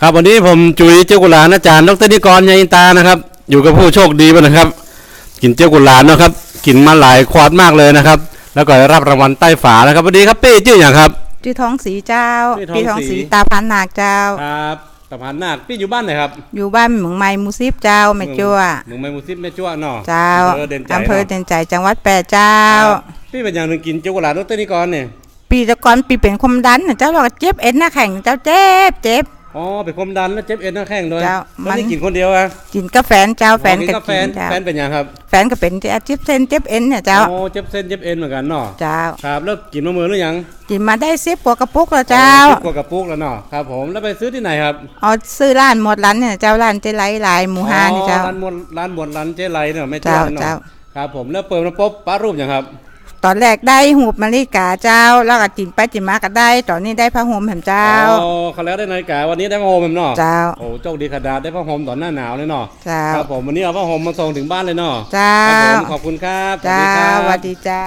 ครับวันนี้ผมจุ๋ยเจ้ากุหลาบอาจารย์ดรนิกรยายินตานะครับ อยู่กับผู้โชคดีบ้างนะครับ กินเจ้ากุหลาบนะครับกินมาหลายควอดมากเลยนะครับ แล้วก็ได้รับรางวัลใต้ฝานะครับสวัสดีครับเป้ชื่ออย่างครับชื่อทองสีเจ้าชื่อทองพี่ทองศรีสีตาพันนาคเจ้า ครับตะพานนาคพี่อยู่บ้านไหนครับอยู่บ้านเหมืองไม้มูซิบเจ้าแม่จั่วเมืองไมมูซิปแม่จั่วเนาะเจ้าอำเภอเด่นใจอำเภอเนาะเด่นใจจังหวัดแปรเจ้า ครับพี่เป็นอย่างหนึ่งกินเจ้ากุหลาบดรนิกรเนี่ย ปีแตะกอนปีเป็นความดันน่ะเจ้าเราก็เจ็บเอ็นหน้าแข่งเจ้าเจ็บเจ็บ อ๋อเป็นความดันแล้วเจ็บเอ็นหน้าแข้งด้วยเจ้าไม่มันได้กินคนเดียวอะกินกาแฟนเจ้าแฟนอ๋อก็กับแฟกินนเจ้าแฟนเป็นอย่างครับแฟนก็เป็นเจ็บเส้นเจ็บเอ็นเนี่ยเจ้าโอ้เจ็บเส้นเจ็บเอ็นเหมือนกันเนาะเจ้าครับแล้วกินมะมือหรือยังกินมาได้สิบกว่ากระปุกแล้วเจ้าสิบกว่ากระปุกแล้วเนาะครับผมแล้วไปซื้อที่ไหนครับเอาซื้อร้านหมดร้านเนี่ยเจ้าร้านเจไรลายหมูฮานี่เจ้า อ๋อร้านบนร้านบนร้านเจ๊ไรเนี่ยไม่เจ้าเนาะเจ้า ครับผมแล้วเปิดมาปุ๊บป้ารูปอย่างครับ ตอนแรกได้หูบมาริกาเจ้า แล้วก็จินไปจินมาก็ได้ ตอนนี้ได้ผ้าห่มแผ่นเจ้าอ๋อเขาแล้วได้นาฬิกาวันนี้ได้ผ้าห่มเนาะเจ้าโอ้โชคดีขนาดได้ผ้าห่มตอนหน้าหนาวเลยเนาะเจ้าครับผมวันนี้เอาผ้าห่มมาส่งถึงบ้านเลยเนาะเจ้าครับผมขอบคุณครับสวัสเจ้าดีครับสวัสดีเจ้า